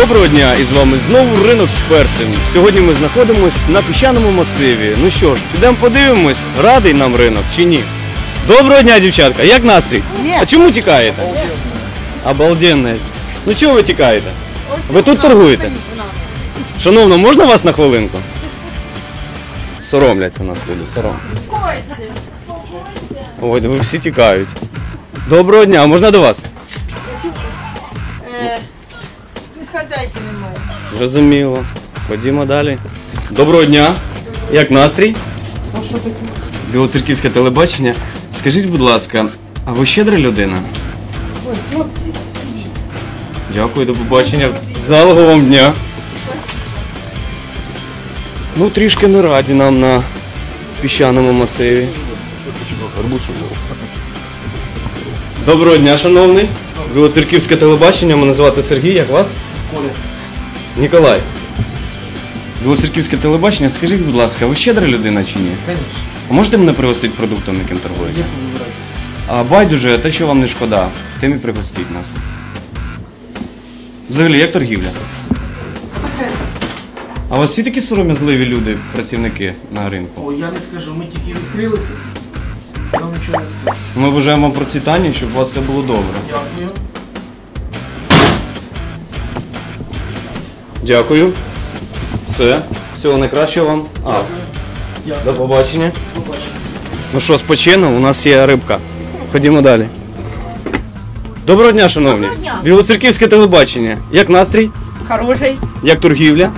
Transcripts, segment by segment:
Доброго дня! І з вами знову ринок з перцем. Сьогодні ми знаходимося на піщаному масиві. Ну що ж, підемо подивимось, радий нам ринок чи ні. Доброго дня, дівчатка! Як настрій? А чому тікаєте? Обалденно. Ну чого ви тікаєте? Ви тут торгуєте? Шановна, можна вас на хвилинку? Соромляться нас люди, соромляться. Ой, ви всі тікають. Доброго дня, а можна до вас? Хазяйки немає. Зрозуміло. Ходімо далі. Доброго дня. Як настрій? А що таке? Білоцерківське телебачення. Скажіть, будь ласка, а ви щедра людина? Ой, хлопці, ідіть. Дякую, до побачення. Вдалого вам дня. Ну, трішки не раді нам на піщаному масиві. Доброго дня, шановний. Білоцерківське телебачення. Мене звати Сергій. Як вас? Коля. Ніколай. Білоцерківське телебачення. Скажіть, будь ласка, ви щедра людина чи ні? А можете мене пригостити продуктом, яким торгуєте? А байдуже, те, що вам не шкода, тим і пригостіть нас. Взагалі, як торгівля? А у вас всі такі сором'язливі люди, працівники на ринку? О, я не скажу, ми тільки відкрилися. Я вам нічого не скажу. Ми бажаємо вам процвітання, щоб у вас все було добре. Дякую. Дякую. Все. Всього найкращого вам. А, до побачення. Ну що, спочину, у нас є рибка. Ходімо далі. Доброго дня, шановні. Білоцерківське телебачення. Як настрій? Хороший. Як торгівля?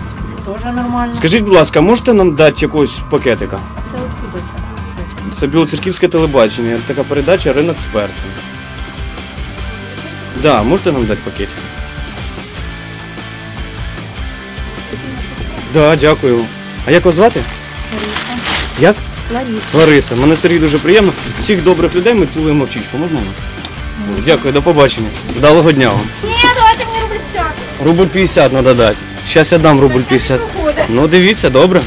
Теж нормально. Скажіть, будь ласка, можете нам дати якогось пакетика? Це откуда це? Це білоцерківське телебачення, така передача ринок з перцем. Да, можете нам дати пакетик? Да, дякую. А як вас звати? Як? Лариса. Лариса. Мене Сергій дуже приємно. Всіх добрих людей ми цілуємо в чічку. Можна вас? Дякую, до побачення. Вдалого дня вам. Ні, давайте мені рубль 50. Рубль 50 треба дати. Зараз я дам рубль 50. Ну дивіться, добре.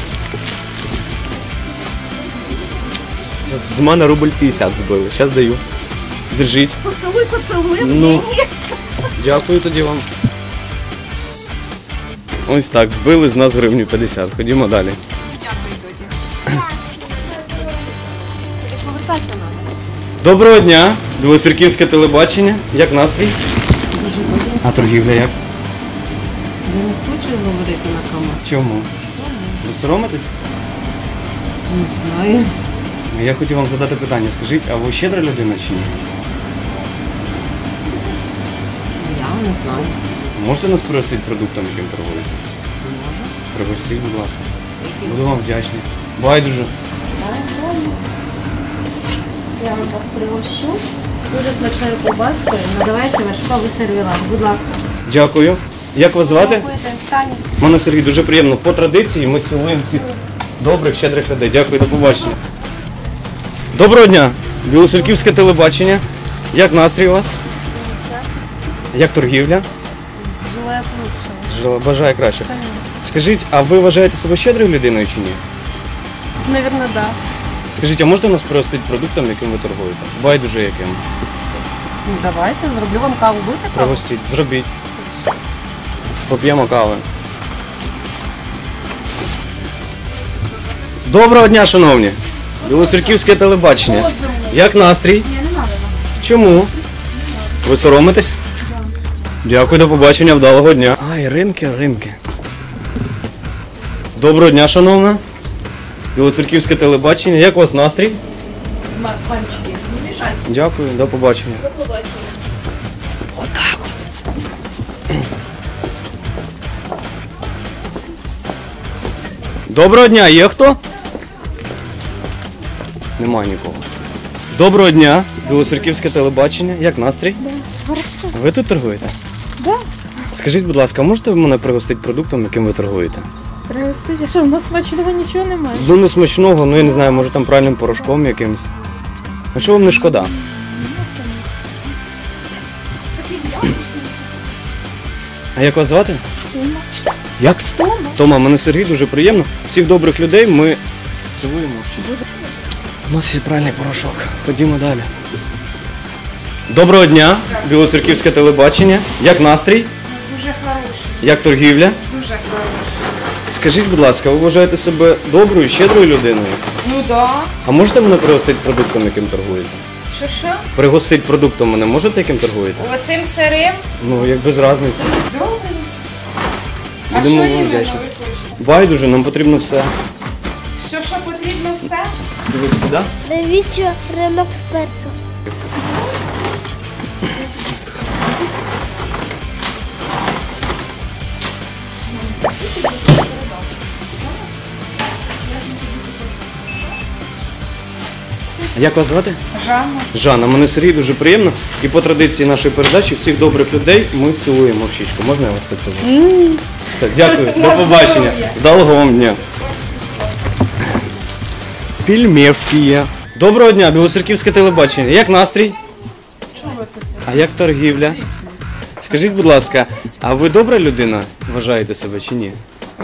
З мене рубль 50 збили. Зараз даю. Держіть. Поцілуй, поцілуй. Ну, дякую тоді вам. Ось так, збили з нас гривню 50. Ходімо далі. Доброго дня, Білоцерківське телебачення. Як настрій? Дуже добре. А торгівля як? Я не хочу говорити на камеру. Чому? Ви соромитесь? Не знаю. Я хотів вам задати питання. Скажіть, а ви щедра людина чи ні? Я не знаю. Можете нас пригостити продуктом, яким торгуєте? Може. Пригостіть, будь ласка. Буду вам вдячний. Байдуже. Я вам вас пригощу. Дуже смачною ковбаскою. Надавайте вершковий сервілат. Будь ласка. Дякую. Як вас звати? Таня. Мене Сергій дуже приємно. По традиції ми цілуємо всіх добрих, щедрих людей. Дякую, до побачення. Доброго дня! Білоцерківське телебачення. Як настрій у вас? Як торгівля? Желаю лучшего. Бажаю краще. Скажіть, а ви вважаєте себе щедрою людиною чи ні? Наверное, да. Скажіть, а можете нас пригостити продуктом, яким ви торгуєте? Байдуже яким. Ну давайте, зроблю вам каву. Будете каву? Пригостіть, зробіть. Поп'ємо кави. Доброго дня, шановні! Білоцерківське телебачення. Як настрій? Чому? Ви соромитесь? Дякую, до побачення, вдалого дня. Ай, ринки, ринки. Доброго дня, шановна. Білоцерківське телебачення. Як у вас настрій? Пальчики, не мішайте. Дякую, до побачення. Отак. Доброго дня, є хто? Немає нікого. Доброго дня, Білоцерківське телебачення. Як настрій? Хорошо. Ви тут торгуєте? Скажіть, будь ласка, можете ви мене пригостити продуктом, яким ви торгуєте? Простите, що, у нас смачного нічого немає. Ну не смачного, ну я не знаю, може там правильним порошком якимось. Ну що вам не шкода? А як вас звати? Тома. Як? Тома. Тома, мене Сергій дуже приємно. Всіх добрих людей ми цілуємо. У нас є правильний порошок. Ходімо далі. Доброго дня, Білоцерківське телебачення. Як настрій? Як торгівля? Дуже хороше. Скажіть, будь ласка, ви вважаєте себе доброю, щедрою людиною? Ну да. А можете мене пригостити продуктом, яким торгуєте? Що що? Пригостити продуктом мене можете, яким торгуєте? Оцим сирим. Ну, як без різниці. Добре. А Будемо що вам іменно ви вдячні. хочете? Байдуже, нам потрібно все. Що що потрібно все? Дивись сюди. Дивіться ринок перцю. Як вас звати? Жанна. Жанна, мене Сергій дуже приємно. І по традиції нашої передачі всіх добрих людей ми цілуємо в щічку. Можна я вас поцілую? Все, дякую. До побачення. Вдалого вам дня. Пільмєвки є. Доброго дня, Білоцерківське телебачення. Як настрій? А як торгівля? Скажіть, будь ласка, а ви добра людина вважаєте себе чи ні?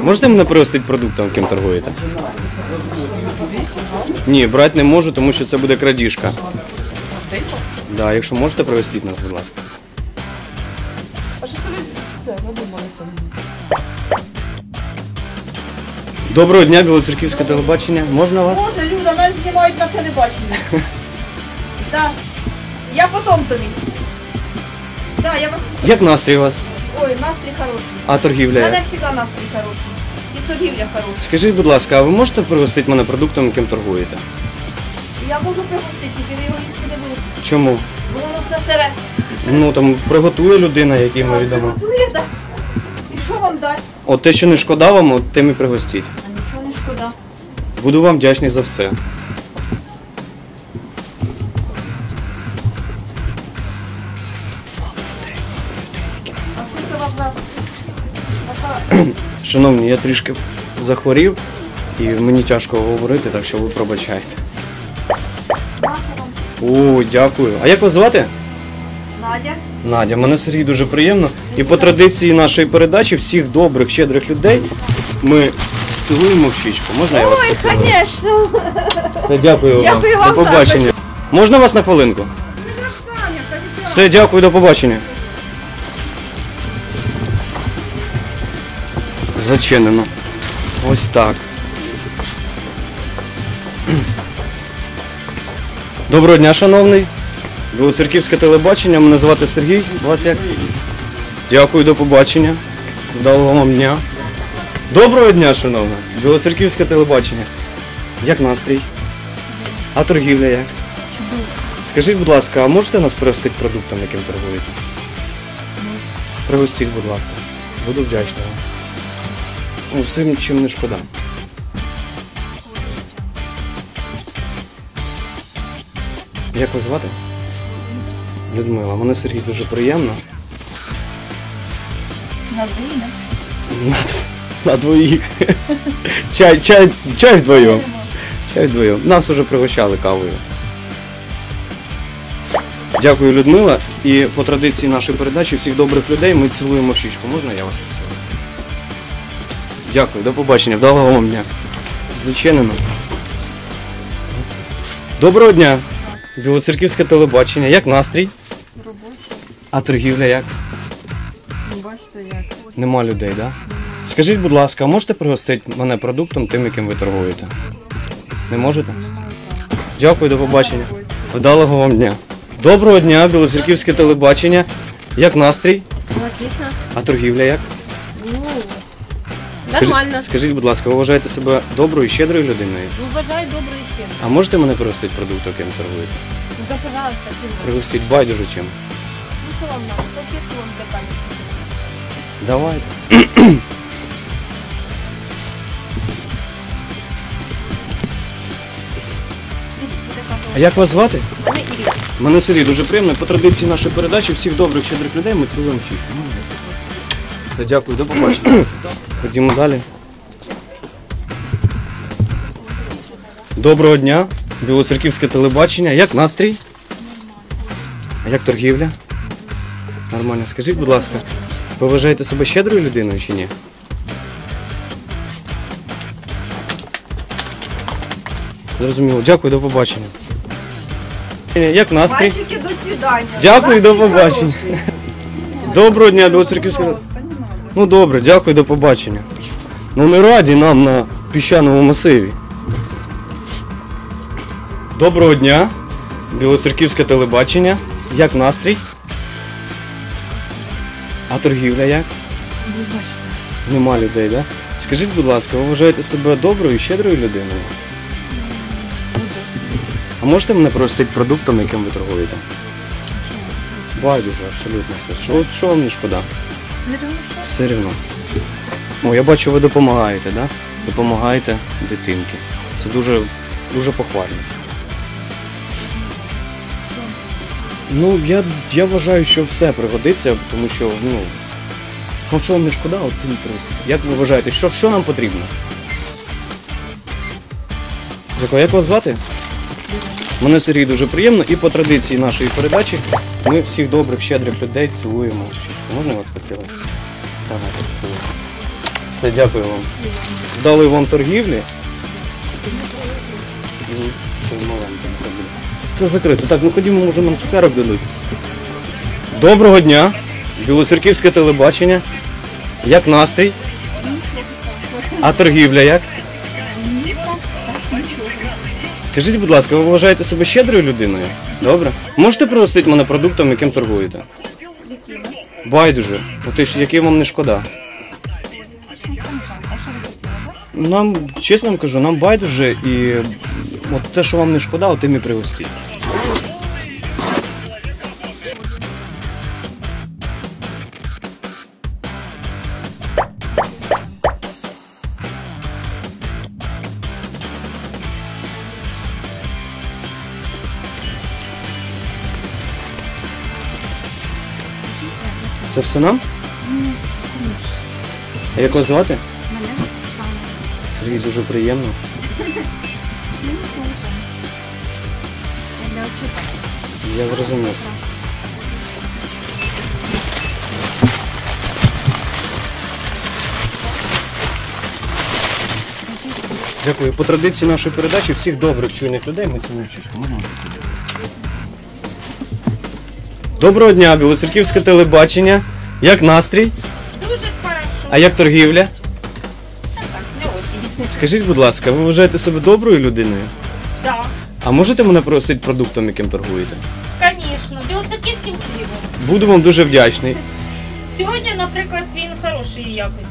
Можете мене пригостити продуктом, яким торгуєте? Ні, брати не можу, тому що це буде крадіжка. Да, якщо можете пригостити нас, будь ласка. Доброго дня, Білоцерківське телебачення. Можна вас? Боже, Люда, нас знімають на телебаченні. Да. Я потом тобі. Да, я вас. Як настрій у вас? Ой, настрій хороший. А торгівля? У мене завжди настрій хороший. Торгівля хороша. Скажіть, будь ласка, а ви можете пригостити мене продуктом, яким торгуєте? Я можу пригостити, тільки ви його їсти не будете. Чому? Бо воно все сире. Ну там приготує людина, якій ми відомо. Готує, да? І що вам дати? От те, що не шкода вам, от тим і пригостіть. А нічого не шкода. Буду вам вдячний за все. А що це вам за... Шановні, я трішки захворів і мені тяжко говорити, так що ви пробачайте. О, дякую. А як вас звати? Надя? Надя, мене Сергій дуже приємно. І по традиції нашої передачі всіх добрих, щедрих людей ми цілуємо в щічку. Можна я вас Ой, поцілую? звісно. Все, дякую, Дякую вам. вам До побачення. Можна вас на хвилинку? Все, дякую, до побачення. Зачинено. Ось так. Доброго дня, шановний. Білоцерківське телебачення. Мене звати Сергій. Вас як? Дякую, до побачення. Вдалого вам дня. Доброго дня, шановна. Білоцерківське телебачення. Як настрій? А торгівля як? Скажіть, будь ласка, а можете нас пригостити продуктом, яким торгуєте? Пригостіть, будь ласка. Буду вдячний вам. Ну, всім чим не шкода. Як вас звати? Людмила, мене Сергій дуже приємно. На двоїх? На двоїх. Чай, чай, чай вдвоєм. Чай вдвоєм. Нас уже пригощали кавою. Дякую, Людмила. І по традиції нашої передачі всіх добрих людей ми цілуємо в щічку. Можна я вас поцілую? Дякую, до побачення. Вдалого вам дня. Відчинено. Доброго дня. Білоцерківське телебачення. Як настрій? А торгівля як? Бачите як. Нема людей, так? Да? Скажіть, будь ласка, а можете пригостити мене продуктом тим, яким ви торгуєте? Не можете? Дякую, до побачення. Вдалого вам дня. Доброго дня, Білоцерківське телебачення. Як настрій? Ну, отлично. А торгівля як? Нормально. Скажіть, будь ласка, ви вважаєте себе доброю і щедрою людиною? Ну, вважаю добре і всім. А можете мене пригостити продуктом, яким торгуєте? Ну, да, пожалуйста, всім. Пригостіть байдуже чим. Ну, що вам надо? Салфетку вам для пам'яті. Давайте. А як вас звати? Мене Ірина. Мене Сергій дуже приємно. По традиції нашої передачі всіх добрих щедрих людей ми цілуємо в. Все, дякую, до побачення. Ходімо далі. Доброго дня, Білоцерківське телебачення. Як настрій? А як торгівля? Нормально. Скажіть, будь ласка, ви вважаєте себе щедрою людиною чи ні? Зрозуміло. Дякую, до побачення. Як настрій? Мальчики, до свидания. Дякую, до побачення. Доброго дня, Білоцерківське. Ну добре, дякую, до побачення. Ну не раді нам на піщаному масиві. Доброго дня. Білоцерківське телебачення. Як настрій? А торгівля як? Нема людей, так? Да? Скажіть, будь ласка, ви вважаєте себе доброю, щедрою людиною? А можете мене простити продуктом, яким ви торгуєте? Байдуже, абсолютно все. Що, що вам не шкода? Все рівно. О, я бачу, ви допомагаєте, да? Допомагаєте дитинки. Це дуже, дуже похвально. Ну, я, я вважаю, що все пригодиться, тому що, ну. Ну, що вам не шкода, от тим просто. Як ви вважаєте, що, що нам потрібно? Як вас звати? Мене Сергій дуже приємно і по традиції нашої передачі ми всіх добрих, щедрих людей цілуємо щічку. Можна вас поцілувати? Давайте поцілуємо. Все, дякую вам. Дали вам торгівлі. Ну, Це маленьке. Це закрито. Так, ну ходімо, може нам цукерок дадуть. Доброго дня. Білоцерківське телебачення. Як настрій? А торгівля як? Скажіть, будь ласка, ви вважаєте себе щедрою людиною? Добре? Можете пригостити мене продуктом, яким торгуєте? Байдуже. бо ти ж який вам не шкода? Нам, чесно вам кажу, нам байдуже і от те, що вам не шкода, от тим і пригостіть. Це все нам? А як вас звати? Мене Сергій, дуже приємно. Я зрозумів. Дякую. По традиції нашої передачі всіх добрих чуйних людей ми цілуємо щічку. Можна? Доброго дня, Білоцерківське телебачення. Як настрій? Дуже хорошо. А як торгівля? Так, не очень. Скажіть, будь ласка, ви вважаєте себе доброю людиною? Да, А можете мене просити продуктом, яким торгуєте? конечно. Білоцерківським хлібом. Буду вам дуже вдячний. Сьогодні, наприклад, він хорошої якості.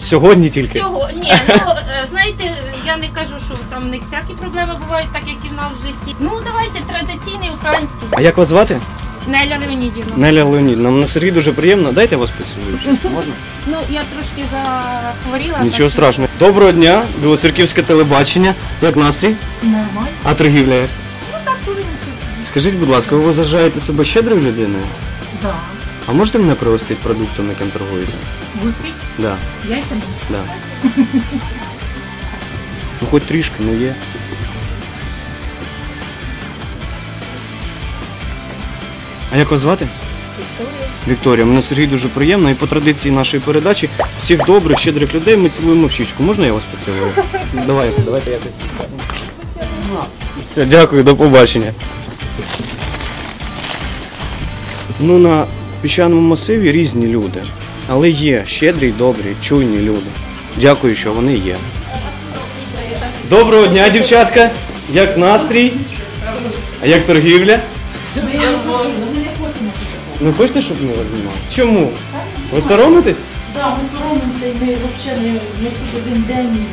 Сьогодні тільки. Цього ні, ну е, знаєте, я не кажу, що там не всякі проблеми бувають, так як і в нас в житті. Ну давайте традиційний український. А як вас звати? Неля Леонідівна. Неля Леонідівна. Нам на Сергій дуже приємно. Дайте я вас поцілую. Можна? Ну я трошки захворіла. Нічого страшного. Доброго дня, Білоцерківське телебачення. Як настрій? Нормально. А торгівля як? Ну так повинно чесно. Скажіть, будь ласка, ви вважаєте себе щедрою людиною? Да. А можете мене пригостити продуктом, яким торгуєте? Густий, Да, яйцями. да. Ну хоч трішки, ну є. А як вас звати? Вікторія. Вікторія, мене Сергій дуже приємно. І по традиції нашої передачі всіх добрих, щедрих людей ми цілуємо в щічку. Можна я вас поцілую? Давай, давайте якось. Все, дякую, до побачення. Ну, на піщаному масиві різні люди. Але є щедрі, добрі, чуйні люди. Дякую, що вони є. Доброго дня, дівчатка! Як настрій? А як торгівля? Ну хочете, щоб ми вас знімали? Чому? Ви соромитесь? Да, ми соромимося і ми взагалі не, не тут один день.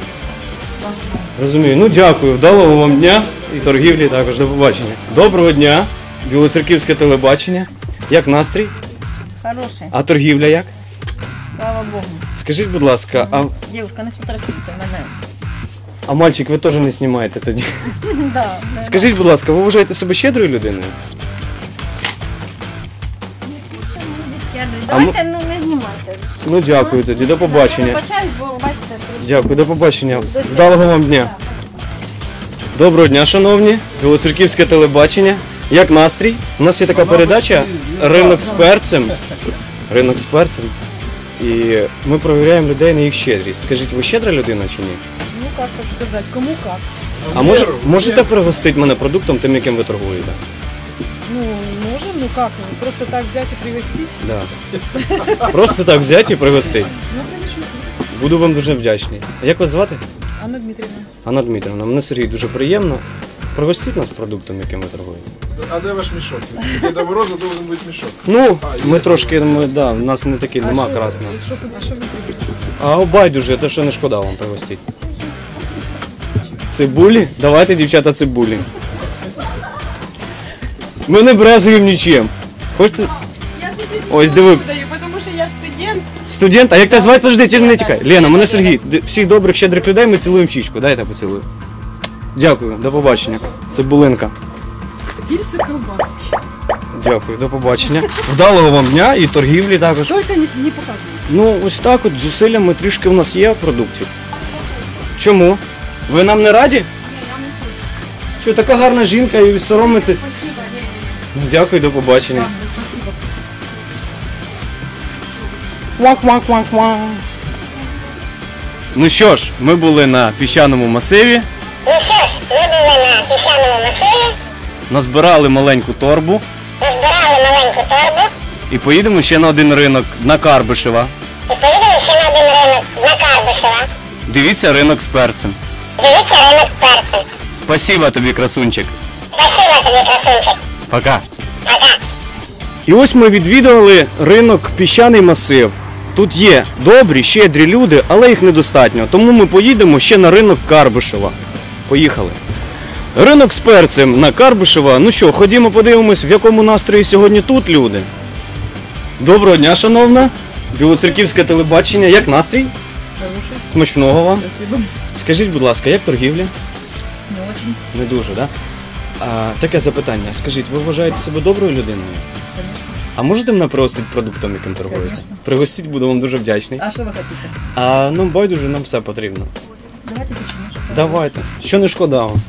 так, так. Розумію. Ну дякую. Вдалого вам дня і торгівлі також. До побачення. Доброго дня. Білоцерківське телебачення. Як настрій? Хороший, А торгівля як? слава Богу. Скажіть, будь ласка, а, Дівчинка, не фотографуйте мене. а мальчик ви теж не знімаєте тоді? Да, да. Скажіть, будь ласка, ви вважаєте себе щедрою людиною? Давайте ну не знімайте. Ну дякую тоді, до побачення. Вибачаюсь, бо бачите. Дякую, до побачення. Вдалого вам дня. Доброго дня, шановні. Білоцерківське телебачення. Як настрій? У нас є така передача Ринок з перцем. Ринок з перцем. І ми перевіряємо людей на їх щедрість. Скажіть, ви щедра людина чи ні? Ну як так сказати, кому як? А може, можете пригостити мене продуктом тим, яким ви торгуєте? Ну, Можем? Ну как? Просто так взять и пригостить? Да. Просто так взяти і пригостити. Ну, конечно. Буду вам дуже вдячний. А як вас звати? Анна Дмитриевна. Анна Дмитрівна, мене Сергій дуже приємно. Пригостіть нас продуктом, яким ви торгуєте. А де ваш мішок? Для Доброза должен бути мішок. Ну, ми трошки, ми, да, у нас не такий, нема красного. Що, а що ви пригостите? А байдуже, те, що не шкода вам пригостіть. Цибулі? Давайте, дівчата, цибулі. Ми не брезуємо нічим. Хочете? Ось диви. Даю, тому що я студент. Студент, а як тебе звати? Подожди, ти не тікай. Лена, мене Сергій. Д- Всіх добрих, щедрих людей ми цілуємо в щічку. Дай я тебе поцілую. Дякую, до побачення. Цибулинка. Кільце колбаски. Дякую, до побачення. Вдалого вам дня і торгівлі також. Тільки не, не показуйте. Ну, ось так от зусиллями трішки в нас є продуктів. Чому? Ви нам не раді? Ні, я не хочу. Що така гарна жінка і соромитесь? Ну, Дякую, до побачення. Ну що ж, ми були на піщаному масиві. Ну що ж, ми були на піщаному масиві, Назбирали маленьку торбу розбирали маленьку торбу і поїдемо ще на один ринок на Карбишева. і поїдемо ще на один ринок на Карбишева. Дивіться ринок з перцем. Дивіться ринок з перцем. Спасибо тобі, красунчик. Спасибо тобі, красунчик. Пока. І ось ми відвідали ринок піщаний масив. Тут є добрі, щедрі люди, але їх недостатньо. Тому ми поїдемо ще на ринок Карбишева. Поїхали. Ринок з перцем на Карбишева. Ну що, ходімо подивимось, в якому настрої сьогодні тут люди. Доброго дня, шановна. Білоцерківське телебачення. Як настрій? Хороший. Смачного вам. Спасибо. Скажіть, будь ласка, як торгівля? Не очень. Не дуже, так? Да? А, таке запитання. Скажіть, ви вважаєте себе доброю людиною? Конечно. А можете мене пригостити продуктом, яким торгуєте? Конечно. Пригостіть, буду вам дуже вдячний. А що ви хочете? А ну байдуже нам все потрібно. Давайте печенюшек. Давайте. Що не шкода вам.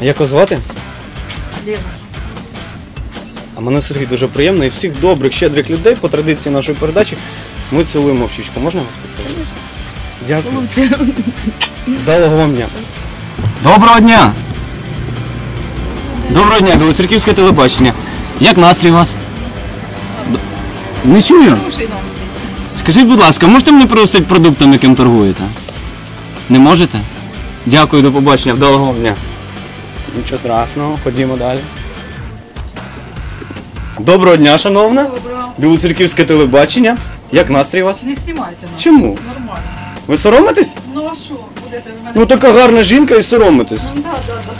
Як вас звати? Лена. А мене Сергій дуже приємно і всіх добрих, щедрих людей по традиції нашої передачі ми цілуємо в щічку. Можна вас поцілувати? Дякую. Вдалого вам дня. Доброго дня! Доброго дня, Білоцерківське телебачення. Як настрій у вас? Д- Не чую. Хороший настрій. Скажіть, будь ласка, можете мені пригостити продуктом, яким торгуєте? Не можете? Дякую, до побачення, вдалого вам дня. Нічого страшного, ходімо далі. Доброго дня, шановна. Доброго. Білоцерківське телебачення. Як настрій у вас? Не знімайте нас. Чому? Нормально. Ви соромитесь? Ну а що? Будете в мене? Ну така гарна жінка і соромитесь. Ну, да, да, да.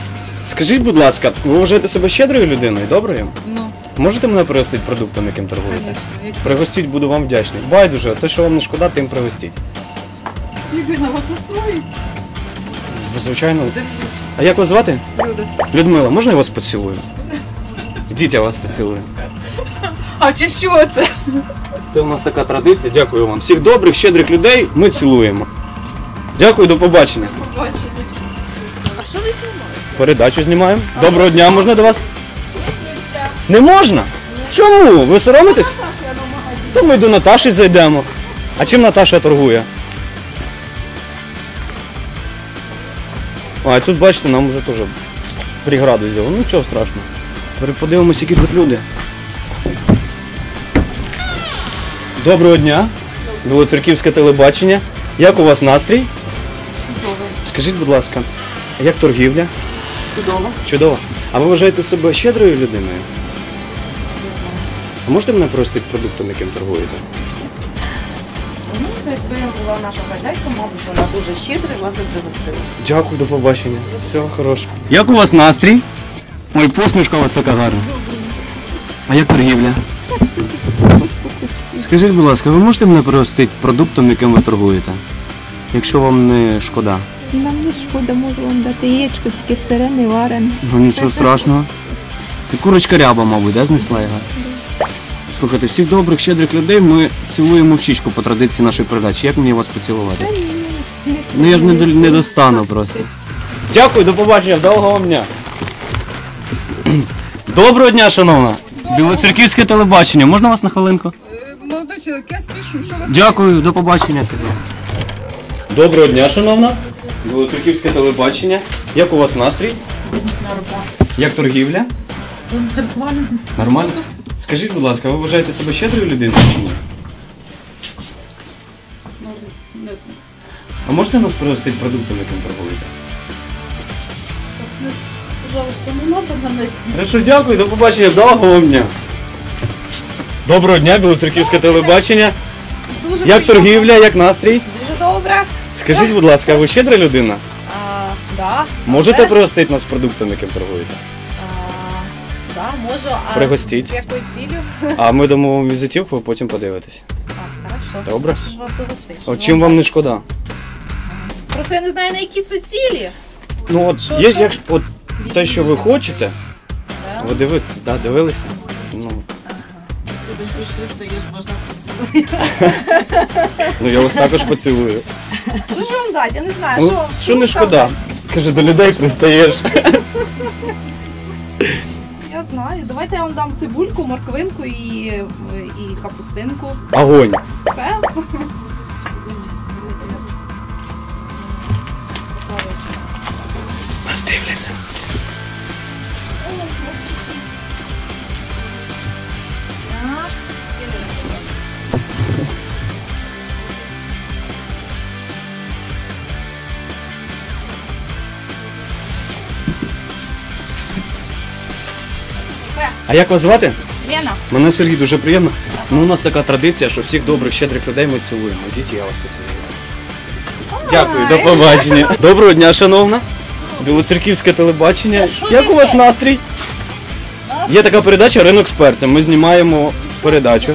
Скажіть, будь ласка, ви вважаєте себе щедрою людиною, доброю? Ну, Можете мене пригостити продуктом, яким торгуєте? конечно. Пригостіть, буду вам вдячний. Байдуже, те, що вам не шкода, тим пригостіть. Єбина вас устроїть? Ви, Звичайно. А як вас звати? Люда. Людмила, можна я вас поцілую? Йдіть, я вас поцілую. А чи що це? Це у нас така традиція. Дякую вам. Всіх добрих, щедрих людей ми цілуємо. Дякую, до побачення. Побачення. Передачу знімаємо. Доброго дня, можна до вас? Не можна? Чому? Ви соромитесь? То ми до Наташі зайдемо. А чим Наташа торгує? А, і тут бачите, нам вже теж преграду зробили. Ну нічого страшного. Тепер Подивимось, які тут люди. Доброго дня. Білоцерківське телебачення. Як у вас настрій? Скажіть, будь ласка, як торгівля? Чудово. Чудово. А ви вважаєте себе щедрою людиною? А можете мене простити продуктом, яким торгуєте? Ну, це якби була наша хазяйка, мабуть, вона дуже щедра і вас би пригостила. Дякую, до побачення. Всього хорошого. Як у вас настрій? Ой, посмішка у вас така гарна. А як торгівля? Скажіть, будь ласка, ви можете мене пригостити продуктом, яким ви торгуєте? Якщо вам не шкода. Нам не шкода, можу вам дати яєчко, тільки сире, не варене. Ну нічого страшного. Ти курочка ряба, мабуть, да, знесла його? Слухайте, всіх добрих, щедрих людей ми цілуємо в щічку по традиції нашої передачі. Як мені вас поцілувати? Ну я ж не, до- не достану просто. Дякую, до побачення, вдалого вам дня. Доброго дня, шановна. Білоцерківське телебачення. Можна вас на хвилинку? Молодой чоловік, я спішу. Що ви Дякую, до побачення тобі. Доброго дня, шановна. Білоцерківське телебачення. Як у вас настрій? Нормально. Як торгівля? Нормально. Нормально? Скажіть, будь ласка, ви вважаєте себе щедрою людиною чи ні? Ну, не знаю. А можете нас пригостити продуктами, яким торгуєте? Ну, Пожалуйста, не надо мене Хорошо, дякую, до побачення, вам дня. Доброго дня, Білоцерківське телебачення. Дуже Як приємно. торгівля, як настрій? Дуже добре. Скажіть, будь ласка, ви щедра людина? А, да. Можете Теж? пригостити нас продуктами, яким торгуєте? А, да, можу. А Пригостіть. З якою цілю? А ми дамо вам візитівку, ви потім подивитесь. А, хорошо. Добре. Що ж вас угостить? От чим вам не шкода? Просто я не знаю, на які це цілі. Ну от Що є це? як от те, що ви хочете, ви дивитесь, да, дивилися? Ну, Ти всіх пристаєш, можна ну я вас також поцілую. Ну що вам дати? Я не знаю, Ну, що. що не шкода? Каже, до людей пристаєш. Я знаю. Давайте я вам дам цибульку, морквинку і, і капустинку. Огонь. Це? Нас дивляться. А як вас звати? Лена, Мене Сергій дуже приємно. Ну, у нас така традиція, що всіх добрих, щедрих людей ми цілуємо. Ідіть, я вас поцілую. Дякую, до побачення. Доброго дня, шановна. Білоцерківське телебачення. Як у вас настрій? Є така передача Ринок з перцем. Ми знімаємо передачу.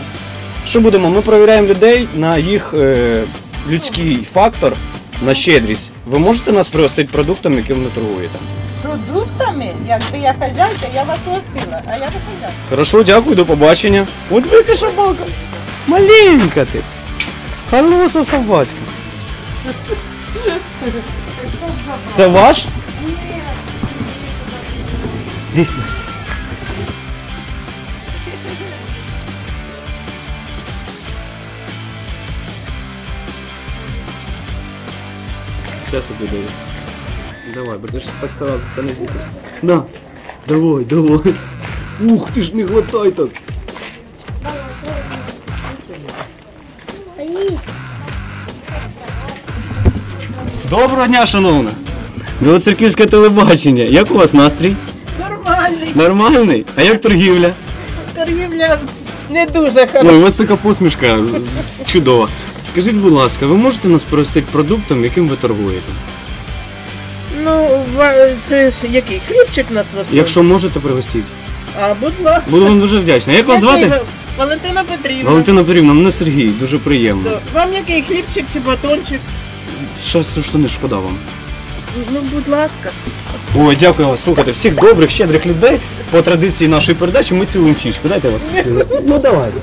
Що будемо? Ми перевіряємо людей на їх е, людський фактор, на щедрість. Ви можете нас пригостити продуктами, яким ви торгуєте? Продуктами, якби я хазяйка, я вас гостила, а я не хазяйка. Хорошо, дякую, до побачення. От велика собака. Маленька ти. Хороша собачка. Це ваш? Дійсно. Сейчас тобі. Давай, будеш так сразу все не з'їсиш. На, давай, давай. Ух ти ж не глотай так. Доброго дня, шановна. Білоцерківське телебачення. Як у вас настрій? Нормальний. Нормальний? А як торгівля? Торгівля не дуже Ой, хороша. у вас така посмішка чудова. Скажіть, будь ласка, ви можете нас простити продуктом, яким ви торгуєте? Ну, ва- це ж який хлібчик нас розповів? Якщо можете, пригостіть. А, будь ласка. Буду вам дуже вдячний. Як вас Який звати? ви- Валентина Петрівна. Валентина Петрівна, мене Сергій, дуже приємно. То Вам який хлібчик чи батончик? Що, що не шкода вам? Ну, будь ласка. Ой, дякую вам. Слухайте, всіх добрих, щедрих людей по традиції нашої передачі ми цілуємо в щічку. Дайте я вас поцілую. Ну давайте.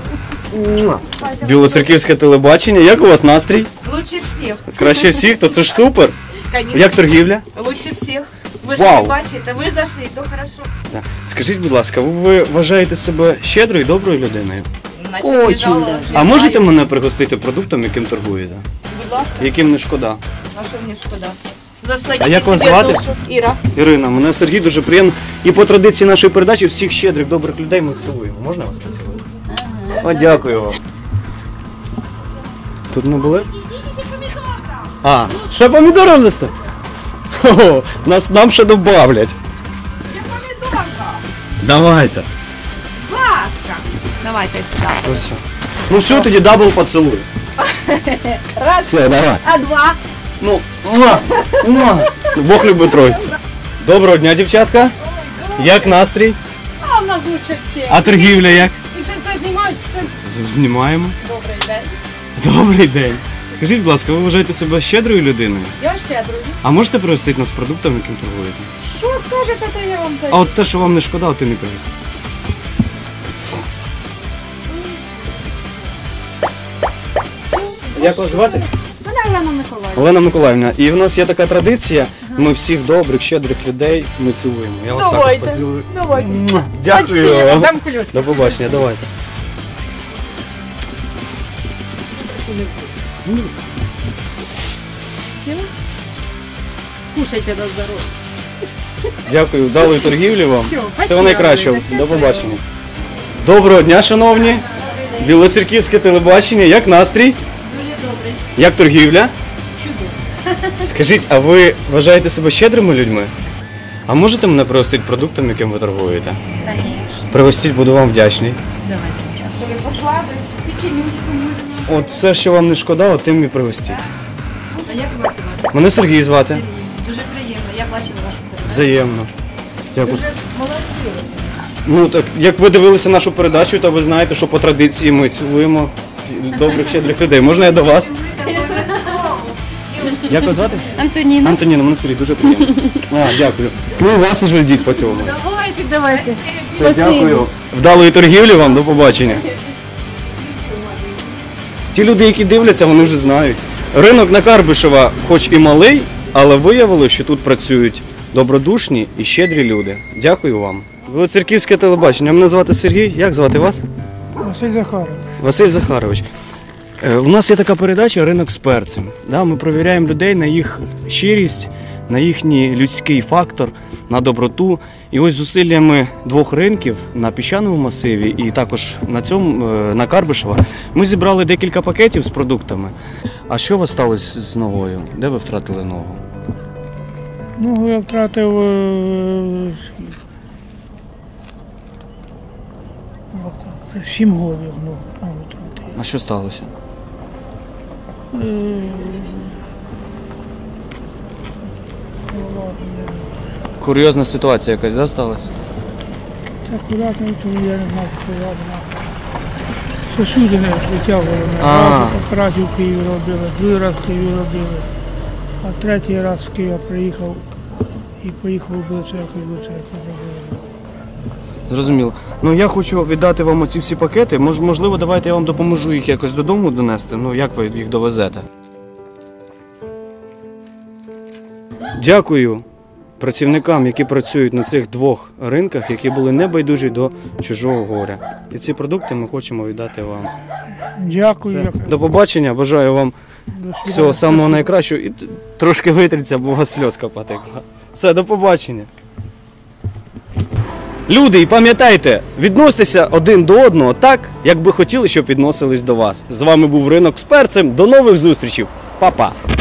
Білоцерківське телебачення. Як у вас настрій? Лучше всех, Краще всіх, то це ж супер. конечно. Як торгівля? Лучше всех. Ви ж Вау. не бачите, ви зайшли, то хорошо. Так. Скажіть, будь ласка, ви вважаєте себе щедрою і доброю людиною? Наче не А можете мене пригостити продуктом, яким торгуєте? Будь ласка, Яким не шкода? а що мені шкода? Засладіть А як вас собі звати? душу. Іра. Ірина, мене Сергій дуже приємно. І по традиції нашої передачі всіх щедрих, добрих людей ми цілуємо. Можна я вас поцілую? О, дякую вам. Тут ми були? А, ще помідори внести? Хо, нас нам ще добавлять. Давайте. ласка. Давайте сюди. Ось все. Ну все, тоді дабл поцілуй. Раз, Все, давай. а два. Ну, муа, муа. Бог любить тройцю. Доброго дня, дівчатка. Як настрій? А в нас лучше всіх. А торгівля як? Знімаємо. добрий день. Добрий день. Скажіть, будь ласка, ви вважаєте себе щедрою людиною? Я щедрую. А можете пригостити нас продуктом, яким торгуєте? Що скажете, то я вам А от те, що вам не шкода, от і не пригостите. Як вас звати? Мене Олена Миколаївна. Олена Миколаївна. І в нас є така традиція. Ми всіх добрих, щедрих людей ми цілуємо. Я вас також Давайте. поцілую. Давайте. Муа. Дякую Спасибо, дам ключ. До побачення, давайте. Спасибо. Кушайте на здоров'я. Дякую, вдалої торгівлі вам. Всього, найкращого. До побачення. Доброго дня, шановні. Білоцерківське телебачення. Як настрій? Дуже добре. Як торгівля? Чудо. Скажіть, а ви вважаєте себе щедрими людьми? А можете мене пригостити продуктом, яким ви торгуєте? Конечно. Пригостіть, буду вам вдячний. Давайте. Що ви послали? Печенючку. От все, що вам не шкода, от тим і пригостіть. А як вас звати? Мене Сергій звати. Дуже приємно. Я бачила вашу передачу. Взаємно. Дякую. Дуже молодці. Ну так, як ви дивилися нашу передачу, то ви знаєте, що по традиції ми цілуємо добрих щедрих людей. Можна я до вас? Як вас звати? Антоніна. Антоніна, мене Сергій, дуже приємно. А, дякую. Ну, і вас і ждіть по цьому. Давайте, давайте. Все, дякую. Вдалої торгівлі вам, до побачення. Ті люди, які дивляться, вони вже знають. Ринок на Карбишева, хоч і малий, але виявилося, що тут працюють добродушні і щедрі люди. Дякую вам. Велоцерківське телебачення. Мене звати Сергій. Як звати вас? Василь Захарович. Василь Захарович. Е, У нас є така передача Ринок з перцем. Ми перевіряємо людей на їх щирість, на їхній людський фактор, на доброту. І ось зусиллями двох ринків на піщаному масиві і також на цьому е, на Карбишева ми зібрали декілька пакетів з продуктами. А що у вас сталося з ногою? Де ви втратили ногу? Ну, я втратив. е, Сім голів, ну, там втратив. А що сталося? Е, ну, ладно, Курйозна ситуація якась, да, сталася? Тому я не знаю, що я знаю. Сосуди не витягували. А. Раз, в Києві робили, другий раз в Києві робили. А третій раз з Києва приїхав і поїхав до церкви, до церкви робили. Зрозуміло. Ну я хочу віддати вам оці всі пакети. Мож, можливо, давайте я вам допоможу їх якось додому донести. Ну як ви їх довезете? Дякую працівникам, які працюють на цих двох ринках, які були небайдужі до чужого горя. І ці продукти ми хочемо віддати вам. Дякую. Все. До побачення, бажаю вам всього самого найкращого і трошки витріться, бо у вас сльозка потекла. Все, до побачення. Люди, і пам'ятайте, відносьтеся один до одного так, як би хотіли, щоб відносились до вас. З вами був ринок з перцем. До нових зустрічей. Па-па!